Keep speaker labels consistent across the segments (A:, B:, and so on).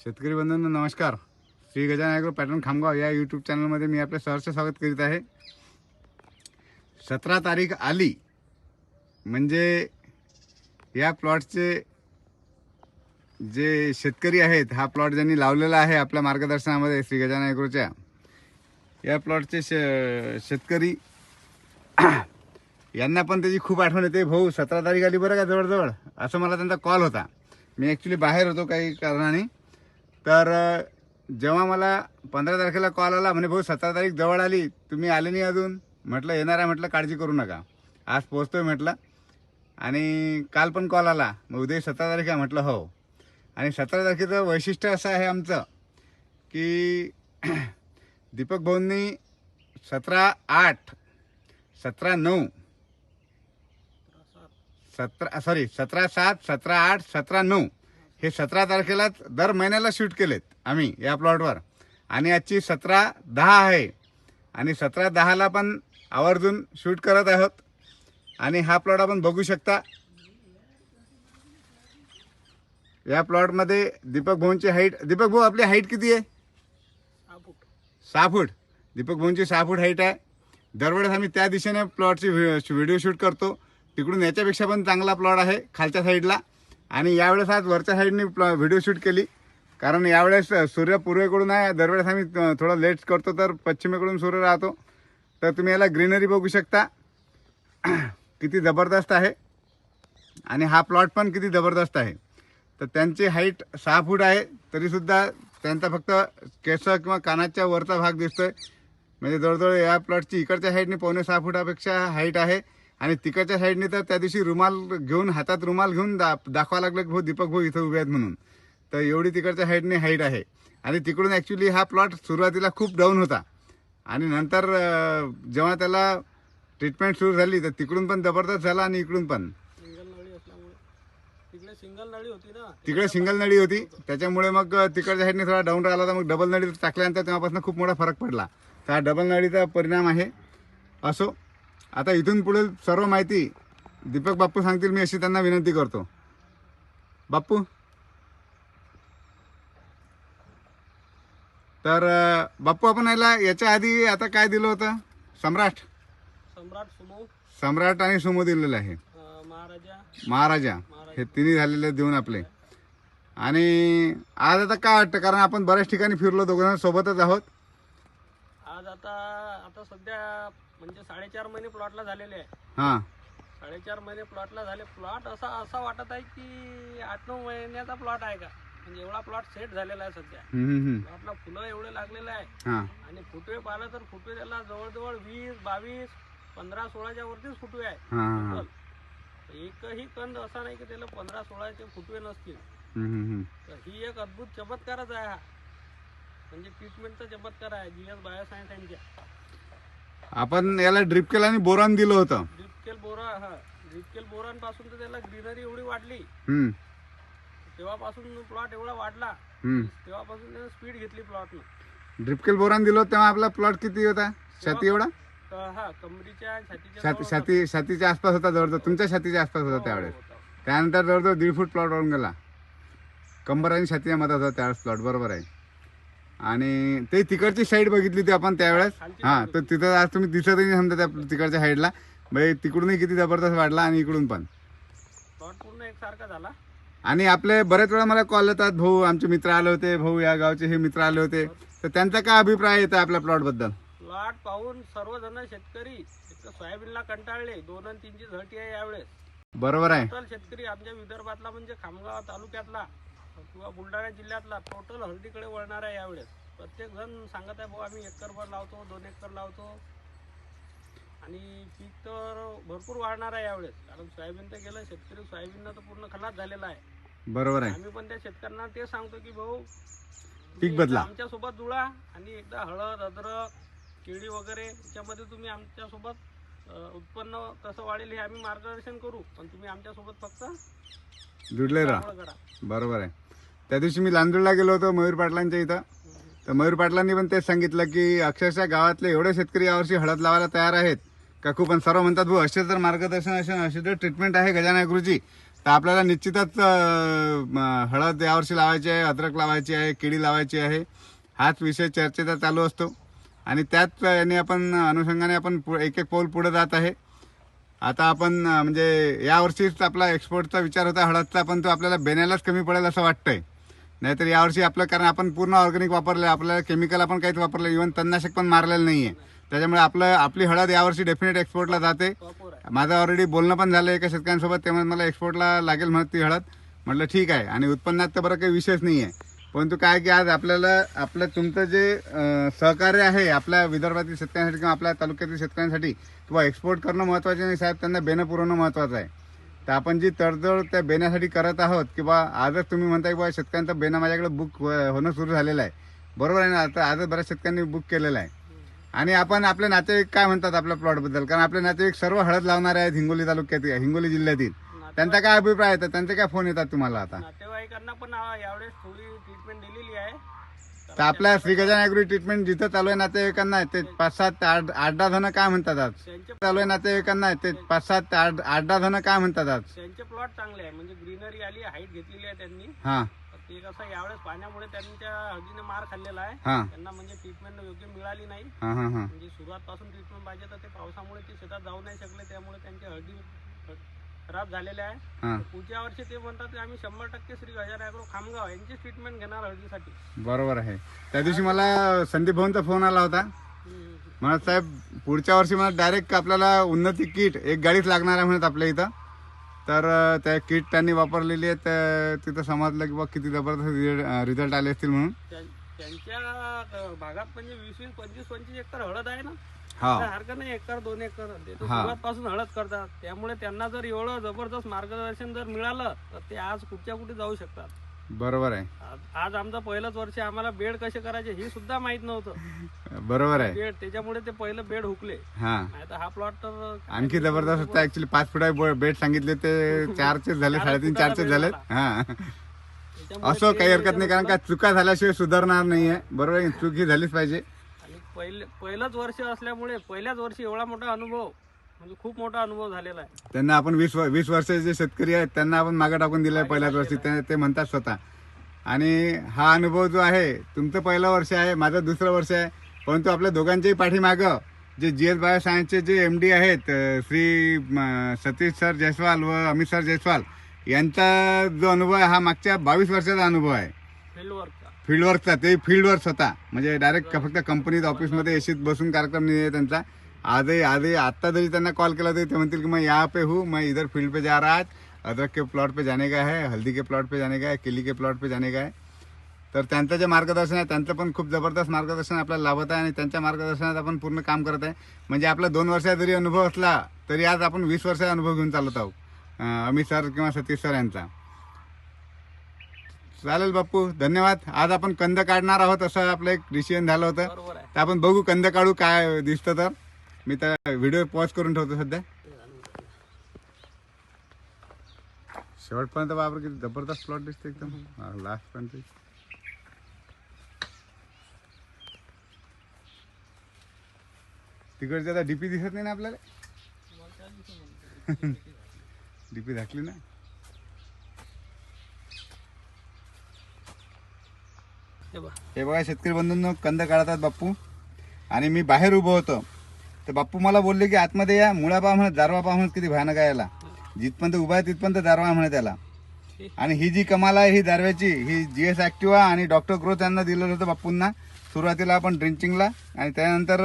A: शेतकरी बंधूंनो नमस्कार. श्री गजानन ॲग्रो पॅटर्न खामगाव या यूट्यूब चॅनलमध्ये मी आपले सहर्ष स्वागत करीत आहे. सतरा तारीख आली म्हणजे या प्लॉटचे जे शेतकरी आहेत हा प्लॉट ज्यांनी लावलेला आहे आपल्या मार्गदर्शनामध्ये श्री गजानन ॲग्रोच्या या प्लॉटचे शे शेतकरी यांना पण त्याची खूप आठवण येते. भाऊ सतरा तारीख आली बरं का जवळजवळ? असं मला त्यांचा कॉल होता. मी ॲक्च्युली बाहेर होतो काही कारणाने. तर जेव्हा मला पंधरा तारखेला कॉल आला म्हणे भाऊ सतरा तारीख जवळ आली तुम्ही आले नाही अजून? म्हटलं येणार आहे म्हटलं काळजी करू नका. आज पोहोचतोय म्हटलं. आणि काल पण कॉल आला मग उद्या सतरा तारीख आहे म्हटलं हो. आणि सतरा तारखेचं वैशिष्ट्य असं आहे आमचं की दीपक भाऊंनी सतरा आठ सतरा नऊ सतरा सॉरी सतरा सात सतरा आठ सतरा नऊ हे सतरा तारखेलाच दर महिन्याला शूट केलेत आम्ही या प्लॉटवर. आणि आजची सतरा दहा आहे. आणि सतरा दहाला पण आवर्जून शूट करत आहोत. आणि हा प्लॉट आपण बघू शकता. या प्लॉटमध्ये दीपक भाऊंची हाईट दीपक भाऊ आपली हाईट किती आहे? सहा फूट. दीपक भाऊंची सहा फूट हाईट आहे. दरवेळेस आम्ही त्या दिशेने प्लॉटची व्हिडिओ शूट करतो. तिकडून याच्यापेक्षा पण चांगला प्लॉट आहे खालच्या साईडला. आणि यावेळेस आज वरच्या साईडने व्हिडिओ शूट केली. कारण यावेळेस सूर्य पूर्वेकडून आहे. दरवेळेस आम्ही थोडं लेट करतो तर पश्चिमेकडून सूर्य राहतो. तर तुम्ही याला ग्रीनरी बघू शकता. किती जबरदस्त आहे. आणि हा प्लॉट पण किती जबरदस्त आहे. तर त्यांची हाईट सहा फूट आहे. तरीसुद्धा त्यांचा फक्त केस किंवा कानाच्या वरचा भाग दिसतोय. म्हणजे जवळजवळ या प्लॉटची इकडच्या साईडने पावणे सहा फुटापेक्षा हाईट आहे. आणि तिकडच्या साईडने तर त्या दिवशी रुमाल घेऊन हातात रुमाल घेऊन दा दाखवा लागलं की भाऊ दीपक भाऊ इथं उभे आहेत म्हणून. तर एवढी तिकडच्या साईडने हाईट आहे. आणि तिकडून ॲक्च्युली हा प्लॉट सुरुवातीला खूप डाऊन होता. आणि नंतर जेव्हा त्याला ट्रीटमेंट सुरू झाली तर तिकडून पण जबरदस्त झाला आणि इकडून पण.
B: तिकडे सिंगल नळी होती ना?
A: तिकडे सिंगल नळी होती. त्याच्यामुळे मग तिकडच्या साईडने थोडा डाऊन राहिला होता मग डबल नळी टाकल्यानंतर तेव्हापासून खूप मोठा फरक पडला. तर हा डबल नळीचा परिणाम आहे. असो. आता इथून पुढे सर्व माहिती दीपक बाप्पू सांगतील मी अशी त्यांना विनंती करतो. बाप्पू? तर बाप्पू आपण याला याच्या आधी आता काय दिलं होतं? सम्राट?
B: सम्राट सुमो.
A: सम्राट आणि सुमो दिलेलं आहे.
B: महाराजा.
A: महाराजा. हे तिन्ही झालेले देऊन आपले. आणि आज आता काय वाटतं? कारण आपण बऱ्याच ठिकाणी फिरलो दोघं सोबतच आहोत.
B: आज आता आता सध्या म्हणजे साडेचार महिने प्लॉटला झालेले आहे.
A: हां.
B: साडेचार महिने प्लॉटला झाले. प्लॉट असा असा वाटत आहे की आठ नऊ महिन्याचा प्लॉट आहे का? म्हणजे एवढा प्लॉट सेट झालेला आहे सध्या.
A: हम्म, हम्म, हम्म.
B: प्लॉटला फुलं एवढे लागलेले आहे.
A: हां.
B: आणि फुटवे पाहिलं तर फुटवे त्याला जवळजवळ वीस बावीस पंधरा सोळाच्या वरतीच फुटवे आहे
A: हां हां
B: टोटल. एकही कंद असा नाही की त्याला पंधरा सोळाचे फुटवे नसतील.
A: हम्म, हम्म, हम्म.
B: तर ही एक अद्भुत चमत्कारच आहे हा. म्हणजे ट्रीटमेंटचा चमत्कार आहे. जी एस बायोसायन्स यांच्या.
A: आपण याला ड्रिप केलं आणि बोरान दिलं होतं.
B: ड्रिपकेल बोरा हा. ड्रिपकेल बोरांपासून तर त्याला ग्रीनरी एवढी वाढली.
A: हम्म,
B: तेव्हापासून प्लॉट एवढा वाढला.
A: हम्म.
B: तेव्हापासून त्यानं स्पीड घेतली प्लॉटनं
A: ड्रिप केल बोरान दिलं होतं तेव्हा आपला प्लॉट किती होता? छाती एवढा?
B: तर हा कमरीच्या छातीच्या
A: छाती
B: जवळ
A: छाती छातीच्या आसपास होता जवळजवळ. तुमच्या छातीच्या आसपास होता
B: होता.
A: त्यावेळेस.
B: हो, होता.
A: त्यानंतर जवळजवळ दीड फूट प्लॉट वाढून गेला. कंबर आणि छातीच्या मधात होता त्यावेळेस प्लॉट बरोबर आहे. आणि ते तिकडची साईड बघितली होती आपण त्यावेळेस. हां तर तिथं आज तुम्ही दिसतही नाही समजा त्या तिकडच्या साईडला म्हणजे तिकडूनही किती जबरदस्त वाढला आणि इकडून पण.
B: प्लॉट पूर्ण एकसारखा झाला.
A: आणि आपले बरेच वेळा मला कॉल येतात भाऊ आमचे मित्र आले होते भाऊ या गावचे हे मित्र आले होते. तर त्यांचा काय अभिप्राय येतो आपल्या प्लॉटबद्दल?
B: प्लॉट पाहून सर्वजण शेतकरी सोयाबीनला कंटाळले. दोन आणि तीनची झळटी आहे यावेळेस.
A: बरोबर आहे.
B: टोटल शेतकरी आमच्या विदर्भातला म्हणजे खामगाव तालुक्यातला किंवा बुलढाणा जिल्ह्यातला टोटल हळदीकडे वळणार आहे यावेळेस. प्रत्येक जण सांगत आहे भाऊ आम्ही एकरभर लावतो दोन एकर लावतो. आणि पीक तर भरपूर वाढणार आहे यावेळेस. कारण सोयाबीन तर गेलं शेतकरी सोयाबीननं तर पूर्ण खलास झालेला आहे.
A: बरोबर आहे.
B: आम्ही पण त्या शेतकऱ्यांना ते सांगतो की भाऊ
A: पीक बदला.
B: आमच्यासोबत जुळा आणि एकदा हळद अद्रक केळी वगैरे याच्यामध्ये तुम्ही आमच्यासोबत उत्पन्न कसं वाढेल हे आम्ही मार्गदर्शन करू. पण तुम्ही आमच्यासोबत फक्त
A: जुडले राहा.
B: करा.
A: बरोबर आहे. त्या दिवशी मी लांदूरला गेलो होतो मयूर पाटलांच्या इथं. तर मयूर पाटलांनी पण तेच सांगितलं की अक्षरशः गावातले एवढे शेतकरी यावर्षी हळद लावायला तयार आहेत. का खूप सर्व म्हणतात भाऊ असे जर मार्गदर्शन असे असे जर ट्रीटमेंट आहे गजानन गुरुजी. तर आपल्याला निश्चितच हळद यावर्षी लावायची आहे अद्रक लावायची आहे केळी लावायची आहे. हाच विषय चर्चेचा चालू असतो. आणि त्याच याने आपण अनुषंगाने आपण पु- एक एक पाऊल पुढे जात आहे. आता आपण म्हणजे यावर्षीच आपला एक्सपोर्टचा विचार होता हळदचा पण तो आपल्याला बेण्यालाच कमी पडेल असं वाटतंय. नाहीतर यावर्षी आपलं कारण आपण पूर्ण ऑर्गॅनिक वापरलं आपल्याला केमिकल आपण काहीच वापरलं इव्हन तणनाशक पण मारलेलं नाही आहे त्याच्यामुळे आपलं आपली हळद यावर्षी डेफिनेट एक्सपोर्टला जाते. माझं ऑलरेडी बोलणं पण झालं एका शेतकऱ्यांसोबत त्यामुळे मला एक्सपोर्टला लागेल म्हणत ती हळद. म्हटलं ठीक आहे आणि उत्पन्नात तर बरं काही विषयच नाही आहे परंतु काय की आज आपल्याला आपलं तुमचं जे सहकार्य आहे आपल्या विदर्भातील शेतकऱ्यांसाठी किंवा आपल्या तालुक्यातील शेतकऱ्यांसाठी किंवा एक्सपोर्ट करणं महत्त्वाचे नाही साहेब त्यांना बेनं पुरवणं महत्त्वाचं आहे. तर आपण जी तडजोड त्या बेण्यासाठी करत आहोत किंवा आजच तुम्ही म्हणताय की बा शेतकऱ्यांचा बेना माझ्याकडे बुक होणं सुरू झालेलं आहे. बरोबर आहे ना? आता आजच बऱ्याच शेतकऱ्यांनी बुक केलेलं आहे. आणि आपण आपले नातेवाईक काय म्हणतात आपल्या प्लॉटबद्दल कारण आपले नातेवाईक सर्व हळद लावणारे आहेत हिंगोली तालुक्यातील हिंगोली जिल्ह्यातील. त्यांचा काय अभिप्राय तर त्यांचे काय फोन येतात तुम्हाला आता?
B: नातेवाईकांना पण यावेळेस थोडी ट्रीटमेंट दिलेली आहे.
A: तर आपल्या श्री गजान ट्रीटमेंट जिथं चालू आहे नातेवाईकांना ते पाच सात आठ आठ दहा जण काय म्हणतात आज? चालू आहे नातेवाईकांना ते पाच सात आठ आठ दहा जण काय म्हणतात आज?
B: त्यांचे प्लॉट चांगले आहे म्हणजे ग्रीनरी आली हाईट घेतलेली आहे त्यांनी.
A: हां.
B: ते कसं यावेळेस पाण्यामुळे त्यांच्या हळदीने मार खाल्लेला आहे.
A: हां.
B: त्यांना म्हणजे ट्रीटमेंट योग्य मिळाली नाही.
A: हां हां हां.
B: म्हणजे सुरुवातपासून ट्रीटमेंट पाहिजे तर ते पावसामुळे ते शेतात जाऊ नाही शकले त्यामुळे त्यांची हळदी खराब झालेले आहे.
A: हां.
B: पुढच्या वर्षी ते म्हणतात की आम्ही शंभर टक्के श्री गजान ॲग्रो खामगाव यांची ट्रीटमेंट घेणार हळदीसाठी
A: बरोबर आहे. त्या दिवशी मला संदीप भाऊंचा फोन आला होता. म्हणत साहेब पुढच्या वर्षी मला डायरेक्ट आपल्याला उन्नती किट एक गाडीच लागणार आहे म्हणत आपल्या इथं. तर अं, त्या किट त्यांनी वापरलेली आहे. तर तिथं समजलं की बा किती जबरदस्त रिझल्ट आले असतील म्हणून.
B: त्यां- त्यांच्या अं, भागात म्हणजे वीस वीस पंचवीस पंचवीस एकर हळद आहे ना?
A: हा.
B: काय हरकत नाही एकर दोन एकर ते तर
A: हा.
B: सुरुवातपासून हळद करतात. त्यामुळे त्यांना जर एवढं जबरदस्त मार्गदर्शन जर मिळालं तर ते आज कुठच्या कुठे जाऊ शकतात.
A: बरोबर आहे.
B: आज- आज आमचं पहिलंच वर्ष आहे, आम्हाला बेड कसे करायचे हे सुद्धा माहीत नव्हतं.
A: बरोबर आहे.
B: बेड त्याच्यामुळे ते पहिलं बेड हुकले.
A: हा.
B: नाही तर हा प्लॉट तर
A: आणखी जबरदस्त होतं ऍक्च्युली पाच फुटा बेड सांगितले ते चारचे झाले साडेतीन चारचे झाले. हा.
B: त्याच्यामुळे
A: असो काही हरकत नाही कारण का चुका झाल्याशिवाय सुधारणार नाहीये. बरोबर आहे चूक ही झालीच पाहिजे.
B: पहिले पहिलंच वर्ष असल्यामुळे पहिल्याच वर्षी एवढा मोठा अनुभव म्हणजे खूप मोठा अनुभव झालेला आहे.
A: त्यांना आपण वीस व- वीस वर्षाचे जे शेतकरी आहेत त्यांना आपण मागे टाकून दिलंय पहिल्याच वर्षी. ते ते म्हणतात स्वतः. आणि हा अनुभव जो आहे तुमचं पहिलं वर्ष आहे माझं दुसरं वर्ष आहे परंतु आपल्या दोघांच्याही पाठीमागं जे जी एस बायो सायन्सचे जे एम डी आहेत अं, श्री म, सतीश सर जयस्वाल व अमित सर जयस्वाल यांचा जो अनुभव आहे हा मागच्या बावीस वर्षाचा अनुभव आहे.
B: फील्ड वर्कचा
A: फील्डवर्कचा ते फील्डवर स्वतः. म्हणजे डायरेक्ट फक्त कंपनीत ऑफिसमध्ये एसीत बसून कार्यक्रम नाही आहे त्यांचा. आजही आजही आत्ता जरी त्यांना कॉल केला तरी ते म्हणतील की मैं यहाँ पे हूँ मैं इधर फील्ड पे जा रहा है अदरक के प्लॉट पे जाने का है हल्दी के प्लॉट पे जाने का है केली के प्लॉट पे जाने का है. तर त्यांचं जे मार्गदर्शन आहे त्यांचं पण खूप जबरदस्त मार्गदर्शन आपल्याला लाभत आहे आणि त्यांच्या मार्गदर्शनात आपण पूर्ण काम करत आहे. म्हणजे आपला दोन वर्षाचा जरी अनुभव असला तरी आज आपण वीस वर्षाचा अनुभव घेऊन चालत आहोत. अमित सर किंवा सतीश सर यांचा. चालेल बाप्पू धन्यवाद. आज आपण कंद काढणार आहोत असं आपलं एक डिसिजन झालं होतं.
B: बरोबर आहे.
A: तर आपण बघू कंद काढू काय दिसतं तर. मी तर व्हिडिओ पॉज करून ठेवतो सध्या. शेवटपर्यंत बाबर किती जबरदस्त प्लॉट दिसते एकदम. लास्ट पर्यंत तिकडचे आता डीपी दिसत नाही ना आपल्याला? डीपी झाकली ना?
B: हे बघा.
A: शेतकरी बंधूंनो कंद काढतात बाप्पू. आणि मी बाहेर उभं होतो. तर बाप्पू मला बोलले की आतमध्ये या मुळापा म्हणत दारवा पहा म्हणत किती भयानक आहे याला. जिथपर्यंत उभा आहे तिथपर्यंत दारवा म्हणत त्याला. आणि ही जी कमाल आहे ही दारव्याची ही जी एस ॲक्टिवा आणि डॉक्टर ग्रोथ यांना दिलेलं होतं बाप्पूंना. सुरुवातीला आपण ड्रिंचिंगला आणि त्यानंतर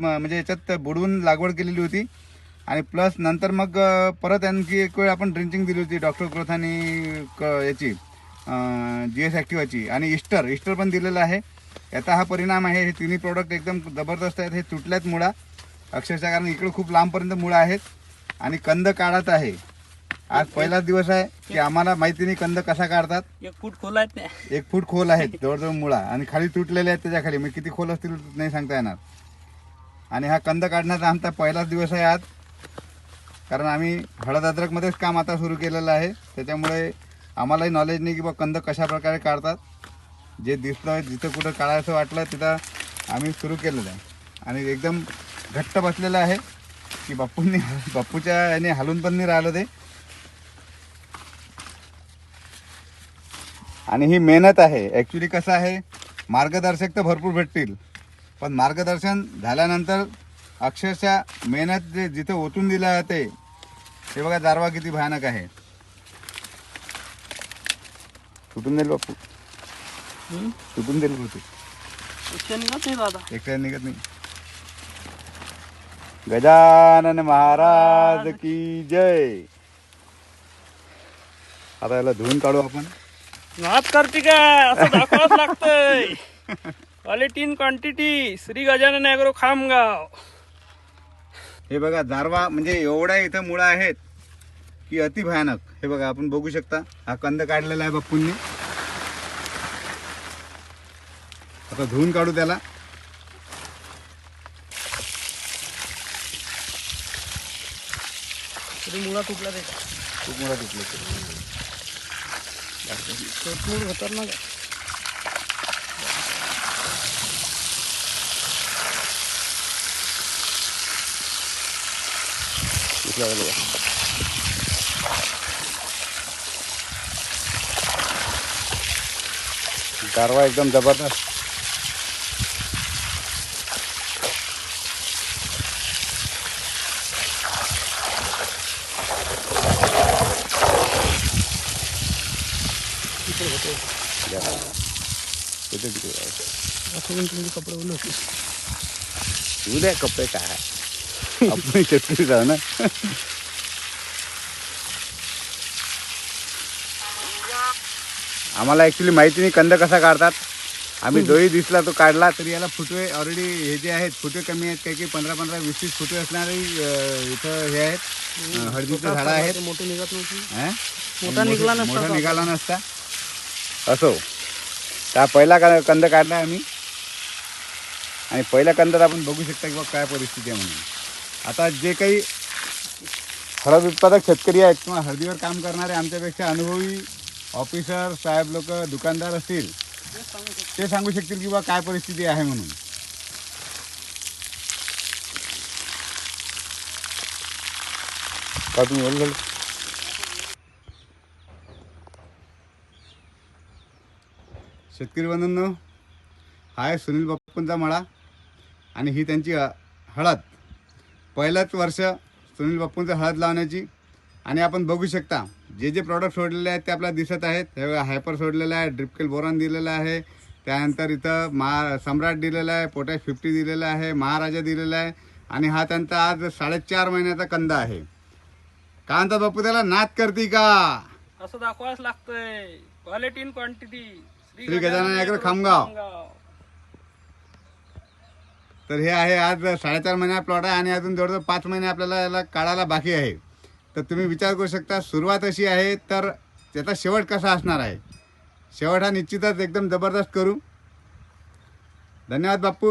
A: म्हणजे याच्यात बुडवून लागवड केलेली होती. आणि प्लस नंतर मग परत आणखी एक वेळ आपण ड्रिंचिंग दिली होती डॉक्टर ग्रोथ आणि क- याची. जी एस ॲक्टिवाची आणि इस्टर इस्टर पण दिलेलं आहे. याचा हा परिणाम आहे हे तिन्ही प्रोडक्ट एकदम जबरदस्त आहेत. हे तुटल्यात मुळा. अक्षरशः कारण इकडे खूप लांबपर्यंत मुळा आहेत. आणि कंद काढत आहे. आज पहिलाच दिवस आहे की आम्हाला माहिती नाही कंद कसा काढतात.
B: एक फूट खोल आहेत
A: एक फूट खोल आहेत जवळजवळ मुळा. आणि खाली तुटलेले आहेत त्याच्याखाली मी किती खोल असतील नाही सांगता येणार. आणि हा कंद काढण्याचा आमचा पहिलाच दिवस आहे आज. कारण आम्ही हळद अद्रकमध्येच काम आता सुरू केलेलं आहे. त्याच्यामुळे आम्हालाही नॉलेज नाही की बा कंद कशा प्रकारे काढतात. जे दिसलं जिथं कुठं काढायचं वाटलं तिथं आम्ही सुरू केलेलं आहे. आणि एकदम घट्ट बसलेलं आहे की बाप्पूंनी बाप्पूच्या याने हलून पण नाही राहिलं ते. आणि ही मेहनत आहे. ॲक्च्युली कसं आहे मार्गदर्शक तर भरपूर भेटतील. पण मार्गदर्शन झाल्यानंतर अक्षरशः मेहनत जे जिथे ओतून दिलं जाते ते बघा दारवा किती भयानक आहे. सुटून देईल बापू. सुटून देईल बापू
B: शिक्षण निघत नाही दादा
A: एकट्या निघत नाही. गजानन महाराज की जय. आता याला धुवून काढू आपण.
B: नाच करते का? असं दाखवावंच लागतंय. Quality in quantity Shri Gajanan agro Khamgaon.
A: हे बघा दारवा म्हणजे एवढ्या इथं मुळा आहेत. की अति भयानक. हे बघा आपण बघू शकता हा कंद काढलेला आहे बाप्पूंनी. आता धुवून काढू त्याला.
B: मुळा तुटला ते
A: खूप मुळा तुटले
B: मूळ खतरनाक आहे.
A: गारवा एकदम जबरदस्त.
B: कपडे.
A: उद्या कपडे काय. आपण शेतकरी जाऊ ना. आम्हाला ॲक्च्युली माहिती नाही कंद कसा काढतात. आम्ही दोही दिसला तो काढला तरी याला फुटवे ऑलरेडी हे जे आहेत फुटवे कमी आहेत काही काही पंधरा पंधरा वीस वीस फुटवे असणारे इथं हे आहेत. हळदीचं झाडं आहेत.
B: मोठे निघत नव्हती?
A: हं?
B: मोठा निघाला नसता
A: मोठा. निघाला नसता. असो. त्या पहिला का- कंद काढला आम्ही. आणि पहिल्या कंदात आपण बघू शकता किंवा काय परिस्थिती आहे म्हणून. आता जे काही हळद उत्पादक शेतकरी आहेत किंवा हळदीवर काम करणारे आमच्यापेक्षा अनुभवी ऑफिसर साहेब लोक दुकानदार असतील ते सांगू शकतील की बा काय परिस्थिती आहे म्हणून का तुम्ही बोललो? शेतकरी बंधूंनो हा आहे सुनील बाप्पूंचा मळा आणि ही त्यांची हळद पहिलंच वर्ष सुनील बाप्पूंचं हळद लावण्याची आणि आपण बघू शकता जे जे प्रॉडक्ट सोडलेले आहेत ते आपल्याला दिसत आहेत. हे हायपर सोडलेलं आहे ड्रिपकेल बोरॉन दिलेलं आहे. त्यानंतर इथं महा सम्राट दिलेलं आहे पोटॅश फिफ्टी दिलेलं आहे महाराजा दिलेला आहे. आणि हा त्यांचा आज साडेचार महिन्याचा कंद आहे. का म्हणतात बापू त्याला नाद करते का?
B: असं दाखवायच लागतंय. Quality in quantity
A: Shri Gajanan agro Khamgaon. तर हे आहे आज साडेचार महिन्या प्लॉट आहे आणि अजून जवळजवळ पाच महिने आपल्याला याला काढायला बाकी आहे. तर तुम्ही विचार करू शकता सुरुवात अशी आहे तर त्याचा शेवट कसा असणार आहे? शेवट हा निश्चितच एकदम जबरदस्त करू. धन्यवाद बाप्पू.